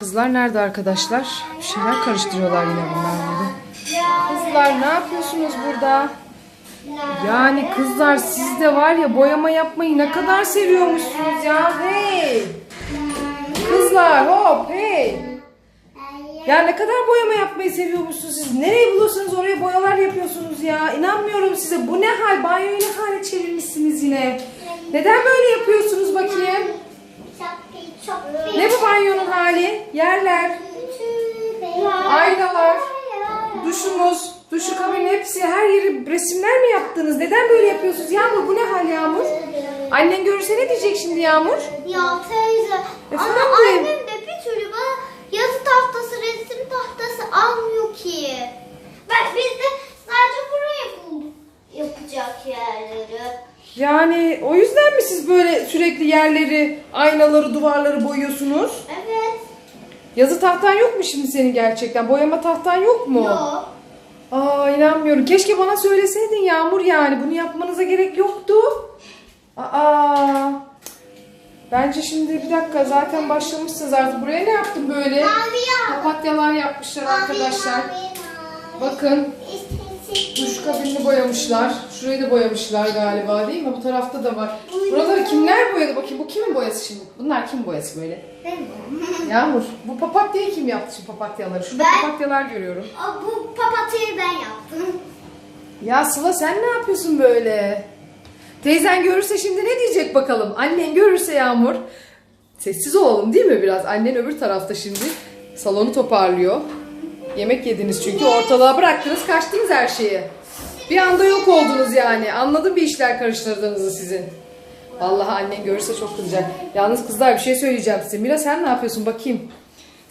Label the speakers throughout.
Speaker 1: Kızlar nerede arkadaşlar? Bir şeyler karıştırıyorlar yine bunlar burada. Kızlar ne yapıyorsunuz burada? Yani kızlar siz de var ya boyama yapmayı ne kadar seviyormuşsunuz ya. Hey! Kızlar hop hey! Ya ne kadar boyama yapmayı seviyormuşsunuz siz. Nereye buluyorsanız oraya boyalar yapıyorsunuz ya. İnanmıyorum size. Bu ne hal? Banyoyu ne hale çevirmişsiniz yine. Neden böyle yapıyorsunuz bakayım? Ne bu banyonun hali? Yerler, aynalar, duşumuz, duşu kabinin hepsi her yeri resimler mi yaptınız? Neden böyle yapıyorsunuz? Yağmur bu ne hal Yağmur? Annen görürse ne diyecek şimdi Yağmur?
Speaker 2: Ya teyze
Speaker 1: Efendim?
Speaker 2: ama annem de bir türlü bana yazı tahtası, resim tahtası almıyor ki. Ben biz de sadece buraya bulduk yapacak yerleri.
Speaker 1: Yani o yüzden mi siz böyle sürekli yerleri, aynaları, duvarları boyuyorsunuz?
Speaker 2: Evet.
Speaker 1: Yazı tahtan yok mu şimdi senin gerçekten? Boyama tahtan yok mu?
Speaker 2: Yok.
Speaker 1: Aa inanmıyorum. Keşke bana söyleseydin Yağmur yani. Bunu yapmanıza gerek yoktu. Aa. Bence şimdi bir dakika zaten başlamışsınız artık. Buraya ne yaptın böyle? Papatyalar yapmışlar arkadaşlar. Bakın duş kabinini boyamışlar. Şurayı da boyamışlar galiba değil mi? Bu tarafta da var. Buraları kimler boyadı? Bakayım bu kimin boyası şimdi? Bunlar kim boyası böyle? Yağmur. Bu papatyayı kim yaptı şu papatyaları? Şurada
Speaker 2: Ben.
Speaker 1: papatyalar görüyorum.
Speaker 2: Aa, Bu papatyayı ben yaptım.
Speaker 1: Ya Sıla sen ne yapıyorsun böyle? Teyzen görürse şimdi ne diyecek bakalım? Annen görürse Yağmur. Sessiz olalım değil mi biraz? Annen öbür tarafta şimdi salonu toparlıyor. Yemek yediniz çünkü ortalığa bıraktınız kaçtınız her şeyi. Bir anda yok oldunuz yani. Anladım bir işler karıştırdığınızı sizin. Vallahi annen görürse çok kızacak. Yalnız kızlar bir şey söyleyeceğim size. Mira sen ne yapıyorsun bakayım.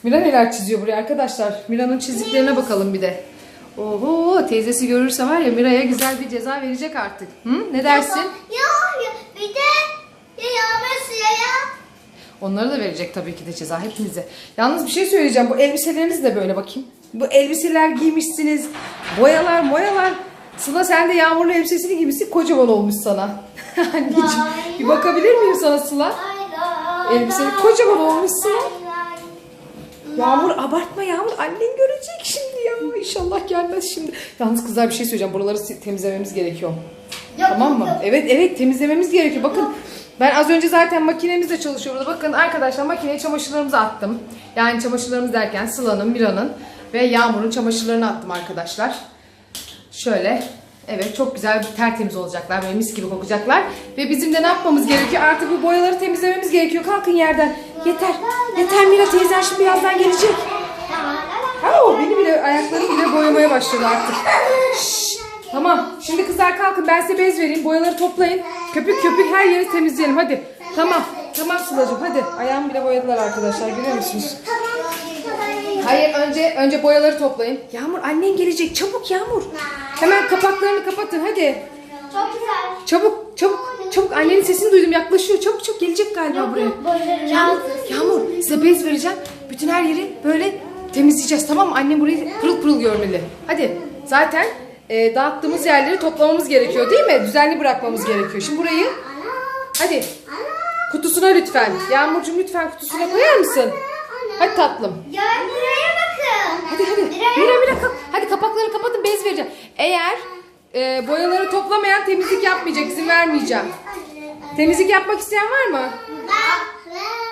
Speaker 1: Mira neler çiziyor buraya arkadaşlar. Mira'nın çizdiklerine bakalım bir de. Oho teyzesi görürse var ya Mira'ya güzel bir ceza verecek artık. Hı? Ne dersin?
Speaker 2: Ya, ya bir de ya yağmur suya ya.
Speaker 1: Onlara da verecek tabii ki de ceza hepinize. Yalnız bir şey söyleyeceğim. Bu elbiseleriniz de böyle bakayım. Bu elbiseler giymişsiniz. Boyalar boyalar. Sıla sen de yağmurlu elbisesini giymişsin. Kocaman olmuş sana. Anneciğim bir bakabilir miyim sana Sıla? Elbiseni kocaman olmuşsun. Yağmur abartma Yağmur. Annen görecek şimdi ya. İnşallah gelmez şimdi. Yalnız kızlar bir şey söyleyeceğim. Buraları temizlememiz gerekiyor.
Speaker 2: Yok,
Speaker 1: Tamam mı?
Speaker 2: yok.
Speaker 1: Evet evet temizlememiz gerekiyor. Bakın ben az önce zaten makinemizle çalışıyor burada. Bakın arkadaşlar makineye çamaşırlarımızı attım. Yani çamaşırlarımız derken Sıla'nın, Mira'nın ve Yağmur'un çamaşırlarını attım arkadaşlar. Şöyle evet çok güzel tertemiz olacaklar. Böyle mis gibi kokacaklar. Ve bizim de ne yapmamız gerekiyor? Artık bu boyaları temizlememiz gerekiyor. Kalkın yerden. Yeter. Yeter Mira teyzen şimdi birazdan gelecek. Ha o beni bile ayaklarım bile boyamaya başladı artık. Şşş, Tamam. Şimdi kızlar kalkın ben size bez vereyim. Boyaları toplayın. Köpük köpük her yeri temizleyelim hadi. Tamam. Tamam Sıla'cığım hadi. Ayağımı bile boyadılar arkadaşlar görüyor musunuz? Hayır önce önce boyaları toplayın. Yağmur annen gelecek. Çabuk Yağmur. Hemen kapaklarını kapatın hadi.
Speaker 2: Çok güzel.
Speaker 1: Çabuk çabuk çabuk annenin sesini duydum yaklaşıyor. Çabuk çabuk gelecek galiba buraya. Yağmur. Yağmur size bez vereceğim. Bütün her yeri böyle temizleyeceğiz tamam mı? Annem burayı pırıl pırıl görmeli. Hadi zaten e, dağıttığımız yerleri toplamamız gerekiyor değil mi? Düzenli bırakmamız gerekiyor. Şimdi burayı hadi kutusuna lütfen. Yağmurcuğum lütfen kutusuna koyar mısın? Hadi tatlım.
Speaker 2: Ya buraya bakın.
Speaker 1: Hadi hadi. Mira Mira kalk. Hadi kapakları kapatın bez vereceğim. Eğer e, boyaları toplamayan temizlik yapmayacak izin vermeyeceğim. Temizlik yapmak isteyen var mı?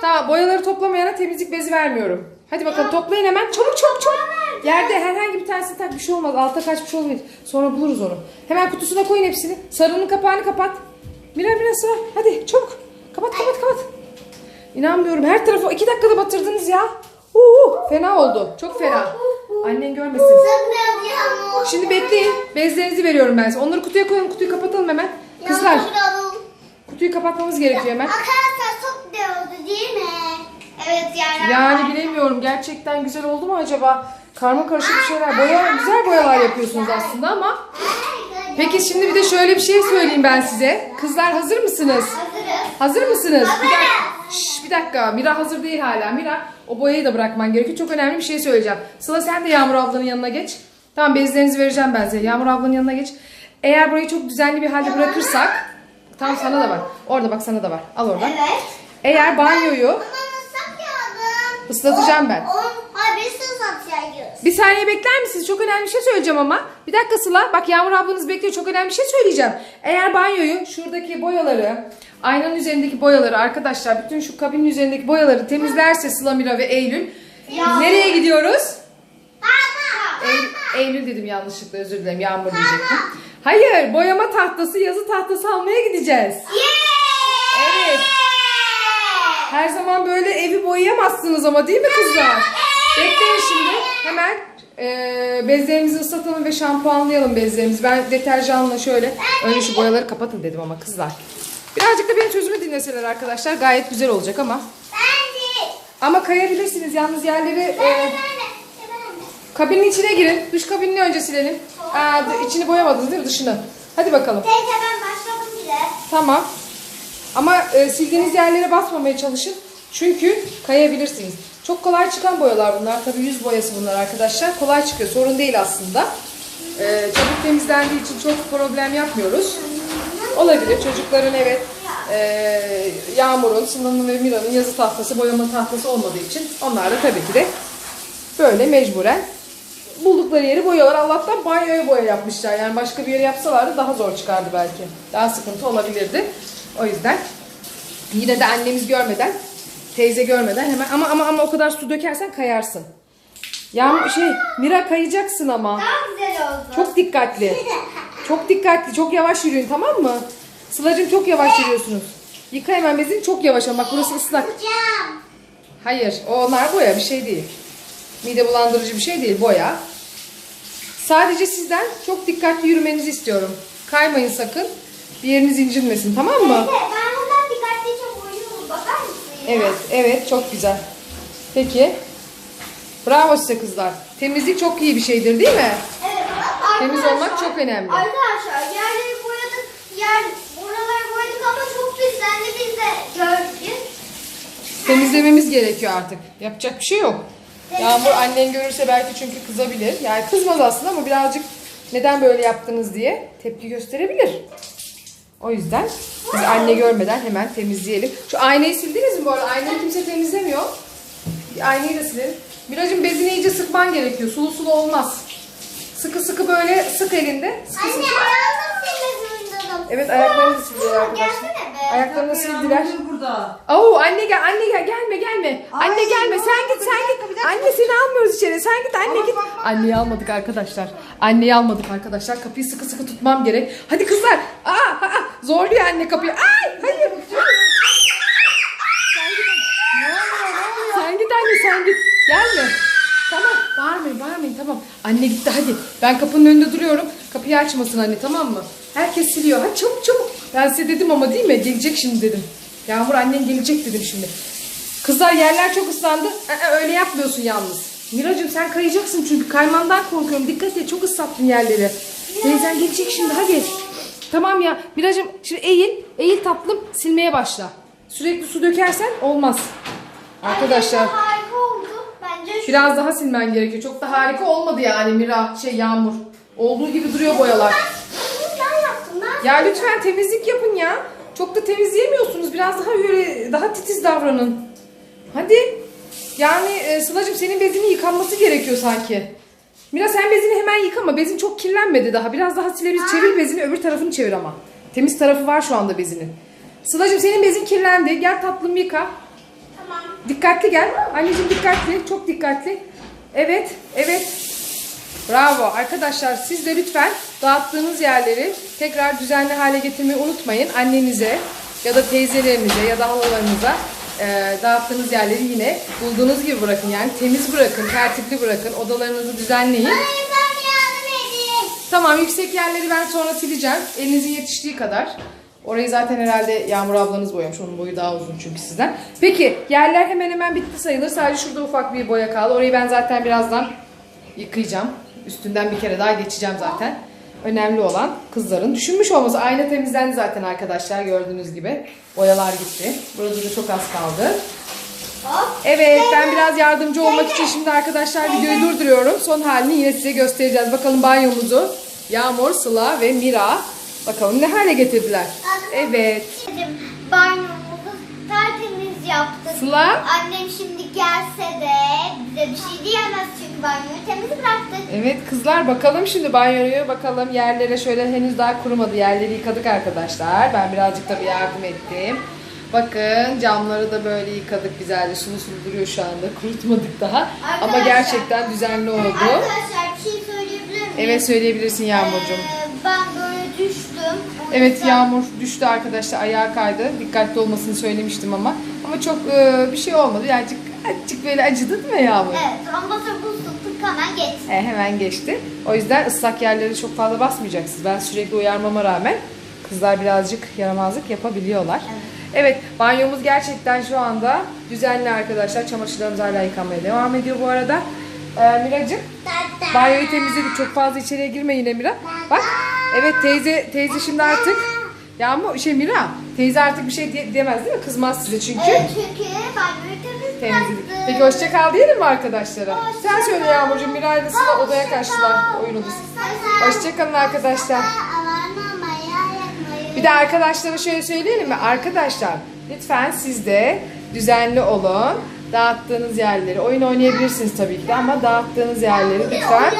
Speaker 1: Tamam boyaları toplamayana temizlik bezi vermiyorum. Hadi bakalım toplayın hemen. Çabuk çabuk çabuk. Yerde herhangi bir tanesini tak bir şey olmaz. Alta kaçmış olabilir. Sonra buluruz onu. Hemen kutusuna koyun hepsini. Sarının kapağını kapat. Mira Mira sıra. Hadi çabuk. Kapat kapat kapat. İnanmıyorum. Her tarafı iki dakikada batırdınız ya. Uuu, fena oldu. Çok fena. Annen görmesin. Şimdi bekleyin. Bezlerinizi veriyorum ben size. Onları kutuya koyun. Kutuyu kapatalım hemen. Kızlar kutuyu kapatmamız gerekiyor hemen.
Speaker 2: Arkadaşlar çok güzel oldu değil mi? Evet yani.
Speaker 1: Yani bilemiyorum. Gerçekten güzel oldu mu acaba? Karma karışık bir şeyler. Boya, güzel boyalar yapıyorsunuz aslında ama. Peki şimdi bir de şöyle bir şey söyleyeyim ben size. Kızlar hazır mısınız?
Speaker 2: Hazırız.
Speaker 1: Hazır mısınız? Bir dakika. Şşş, bir dakika. Mira hazır değil hala. Mira o boyayı da bırakman gerekiyor. Çok önemli bir şey söyleyeceğim. Sıla sen de Yağmur ablanın yanına geç. Tamam bezlerinizi vereceğim ben size. Yağmur ablanın yanına geç. Eğer burayı çok düzenli bir halde bırakırsak. Tamam sana da var. Orada bak sana da var. Al oradan.
Speaker 2: Evet.
Speaker 1: Eğer banyoyu. Islatacağım ben.
Speaker 2: On, hayır biz de satacağız.
Speaker 1: Bir saniye bekler misiniz? Çok önemli bir şey söyleyeceğim ama. Bir dakika Sıla. Bak Yağmur ablanız bekliyor. Çok önemli bir şey söyleyeceğim. Eğer banyoyu şuradaki boyaları, aynanın üzerindeki boyaları arkadaşlar bütün şu kabinin üzerindeki boyaları temizlerse Sıla Mira ve Eylül.
Speaker 2: Ya.
Speaker 1: Nereye gidiyoruz? Eylül, Eylül dedim yanlışlıkla özür dilerim. Yağmur diyecektim. Hayır boyama tahtası, yazı tahtası almaya gideceğiz. Evet. Her zaman böyle evi boyayamazsınız ama değil mi kızlar? Bekleyin şimdi. Hemen e, bezlerimizi ıslatalım ve şampuanlayalım bezlerimizi. Ben deterjanla şöyle önce şu boyaları kapatın dedim ama kızlar. Birazcık da benim sözümü dinleseler arkadaşlar gayet güzel olacak ama.
Speaker 2: Ben de.
Speaker 1: Ama kayabilirsiniz yalnız yerleri e, kabinin içine girin. Duş kabinini önce silelim. Aa, içini boyamadınız değil mi dışını? Hadi bakalım.
Speaker 2: Teyze ben başladım bile.
Speaker 1: Tamam. Ama e, sildiğiniz yerlere basmamaya çalışın. Çünkü kayabilirsiniz. Çok kolay çıkan boyalar bunlar. Tabii yüz boyası bunlar arkadaşlar. Kolay çıkıyor. Sorun değil aslında. E, çabuk temizlendiği için çok problem yapmıyoruz. Olabilir. Çocukların evet e, Yağmur'un, Sıla'nın ve Mira'nın yazı tahtası, boyama tahtası olmadığı için onlar da tabii ki de böyle mecburen buldukları yeri boyuyorlar. Allah'tan banyoya boya yapmışlar. Yani başka bir yere yapsalardı daha zor çıkardı belki. Daha sıkıntı olabilirdi. O yüzden yine de annemiz görmeden, teyze görmeden hemen ama ama ama o kadar su dökersen kayarsın. Ya şey Mira kayacaksın ama.
Speaker 2: Daha güzel oldu.
Speaker 1: Çok dikkatli. Çok dikkatli, çok yavaş yürüyün tamam mı? Sıla'cığım çok yavaş yürüyorsunuz. Yıka hemen bezini çok yavaş ama bak burası ıslak. Hayır, onlar boya bir şey değil. Mide bulandırıcı bir şey değil, boya. Sadece sizden çok dikkatli yürümenizi istiyorum. Kaymayın sakın. Bir yeriniz incinmesin, tamam mı?
Speaker 2: Teyze ben bundan dikkatlice boyuyorum. Bakar mısın? ya?
Speaker 1: Evet, evet çok güzel. Peki. Bravo size kızlar. Temizlik çok iyi bir şeydir değil mi?
Speaker 2: Evet.
Speaker 1: Temiz olmak çok önemli.
Speaker 2: Arkadaşlar yerleri boyadık. Yer, buraları boyadık ama çok pislendi. Biz de gördük.
Speaker 1: Temizlememiz gerekiyor artık. Yapacak bir şey yok. Yağmur annen görürse belki çünkü kızabilir. Yani kızmaz aslında ama birazcık neden böyle yaptınız diye tepki gösterebilir. O yüzden biz anne görmeden hemen temizleyelim. Şu aynayı sildiniz mi bu arada? Aynayı kimse temizlemiyor. Aynayı da silelim. Miracım bezini iyice sıkman gerekiyor. Sulu sulu olmaz. Sıkı sıkı böyle sık elinde. Sıkı
Speaker 2: Anne
Speaker 1: sıkı.
Speaker 2: ayağımı zorundayım.
Speaker 1: Evet ayaklarını da sildiler arkadaşlar. Ayaklarını sildiler.
Speaker 3: burada.
Speaker 1: Oo anne gel anne gel gelme gelme. Anne
Speaker 3: Ay,
Speaker 1: gelme sen git sen git. Anne seni almıyoruz içeri. Sen git anne git. Anneyi almadık arkadaşlar. Anneyi almadık arkadaşlar. Kapıyı sıkı sıkı tutmam gerek. Hadi kızlar. Aa, aa zorluyor anne kapıyı. Ay hayır. Sen git anne. Sen git anne sen git. Gelme. Tamam bağırmayın bağırmayın tamam. Anne gitti hadi. Ben kapının önünde duruyorum. Kapıyı açmasın anne tamam mı? Herkes siliyor. Hadi çabuk çabuk. Ben size dedim ama değil mi? Gelecek şimdi dedim. Yağmur annen gelecek dedim şimdi. Kızlar yerler çok ıslandı. Aa, öyle yapmıyorsun yalnız. Miracığım sen kayacaksın çünkü kaymandan korkuyorum. Dikkat et çok ıslattın yerleri. Teyzen gelecek şimdi hadi. Tamam ya Miracığım şimdi eğil. Eğil tatlım silmeye başla. Sürekli su dökersen olmaz. Arkadaşlar
Speaker 2: Bence harika oldu. Bence şu.
Speaker 1: biraz daha silmen gerekiyor. Çok da harika olmadı yani Mira şey Yağmur. Olduğu gibi duruyor boyalar. Ya lütfen temizlik yapın ya. Çok da temizleyemiyorsunuz. Biraz daha böyle daha titiz davranın. Hadi. Yani e, Sıla'cığım senin bezinin yıkanması gerekiyor sanki. Mira sen bezini hemen yıkama. Bezin çok kirlenmedi daha. Biraz daha silebiliriz. Çevir bezini öbür tarafını çevir ama. Temiz tarafı var şu anda bezinin. Sıla'cığım senin bezin kirlendi. Gel tatlım yıka.
Speaker 2: Tamam.
Speaker 1: Dikkatli gel. Anneciğim dikkatli. Çok dikkatli. Evet. Evet. Bravo. Arkadaşlar siz de lütfen dağıttığınız yerleri tekrar düzenli hale getirmeyi unutmayın. Annenize ya da teyzelerinize ya da halalarınıza e, dağıttığınız yerleri yine bulduğunuz gibi bırakın. Yani temiz bırakın, tertipli bırakın. Odalarınızı düzenleyin.
Speaker 2: Hayır ben yardım edeyim.
Speaker 1: Tamam yüksek yerleri ben sonra sileceğim. Elinizin yetiştiği kadar. Orayı zaten herhalde Yağmur ablanız boyamış. Onun boyu daha uzun çünkü sizden. Peki yerler hemen hemen bitti sayılır. Sadece şurada ufak bir boya kaldı. Orayı ben zaten birazdan yıkayacağım. Üstünden bir kere daha geçeceğim zaten. Önemli olan kızların düşünmüş olması. Ayna temizlendi zaten arkadaşlar gördüğünüz gibi. Boyalar gitti. Burada da çok az kaldı. Evet ben biraz yardımcı olmak için şimdi arkadaşlar videoyu durduruyorum. Son halini yine size göstereceğiz. Bakalım banyomuzu Yağmur, Sıla ve Mira bakalım ne hale getirdiler. Evet.
Speaker 2: Banyomuzu tertemiz yaptık.
Speaker 1: Sıla
Speaker 2: Annem şimdi gelse de bize bir şey diyemez çünkü banyoyu temiz bıraktık.
Speaker 1: Evet kızlar bakalım şimdi banyoyu bakalım yerlere şöyle henüz daha kurumadı yerleri yıkadık arkadaşlar ben birazcık tabii yardım ettim bakın camları da böyle yıkadık güzelce sulu sulu duruyor şu anda kurutmadık daha ama
Speaker 2: Arkadaşlar-
Speaker 1: gerçekten düzenli oldu
Speaker 2: Arkadaşlar bir şey söyleyebilir miyim?
Speaker 1: evet söyleyebilirsin Yağmurcuğum
Speaker 2: Ee, ben böyle düştüm.
Speaker 1: Evet Yağmur düştü arkadaşlar ayağa kaydı dikkatli olmasını söylemiştim ama ama çok e, bir şey olmadı birazcık azıcık böyle acıdı değil mi Yağmur?
Speaker 2: Evet sonra bu sıktık hemen geçti.
Speaker 1: E, hemen geçti. O yüzden ıslak yerleri çok fazla basmayacaksınız. Ben sürekli uyarmama rağmen kızlar birazcık yaramazlık yapabiliyorlar. Evet. banyomuz gerçekten şu anda düzenli arkadaşlar. Çamaşırlarımız hala yıkanmaya devam ediyor bu arada. Ee, Miracığım banyoyu temizledik. Çok fazla içeriye girme yine Mira. Bak. Evet teyze teyze şimdi artık Yağmur şey Mira teyze artık bir şey diye- diyemez değil mi? Kızmaz size çünkü.
Speaker 2: Evet çünkü banyoyu temiz
Speaker 1: Temizledik.
Speaker 2: bıraktım.
Speaker 1: Peki hoşça kal diyelim mi arkadaşlara?
Speaker 2: Hoşça
Speaker 1: Sen söyle. Yağmurcuğum Mira ile Sıla odaya
Speaker 2: kal.
Speaker 1: oyun odası.
Speaker 2: Hoşça
Speaker 1: arkadaşlar. Bir de arkadaşlara şöyle söyleyelim mi? Arkadaşlar lütfen siz de düzenli olun. Dağıttığınız yerleri, oyun oynayabilirsiniz tabii ki de ama dağıttığınız yerleri lütfen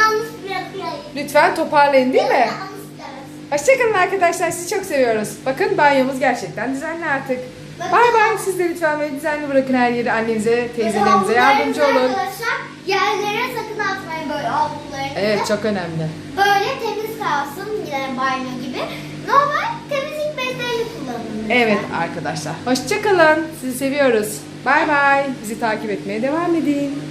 Speaker 1: lütfen toparlayın değil mi? Hoşçakalın arkadaşlar sizi çok seviyoruz. Bakın banyomuz gerçekten düzenli artık. Bay bay siz de lütfen böyle düzenli bırakın her yeri annenize, teyzelerinize yardımcı olun.
Speaker 2: Arkadaşlar yerlere sakın atmayın böyle havlularınızı.
Speaker 1: Evet çok önemli.
Speaker 2: Böyle temiz kalsın yine banyo gibi. Normal temizlik bezlerini kullanın.
Speaker 1: Evet arkadaşlar. Hoşçakalın. Sizi seviyoruz. Bay bay. Bizi takip etmeye devam edin.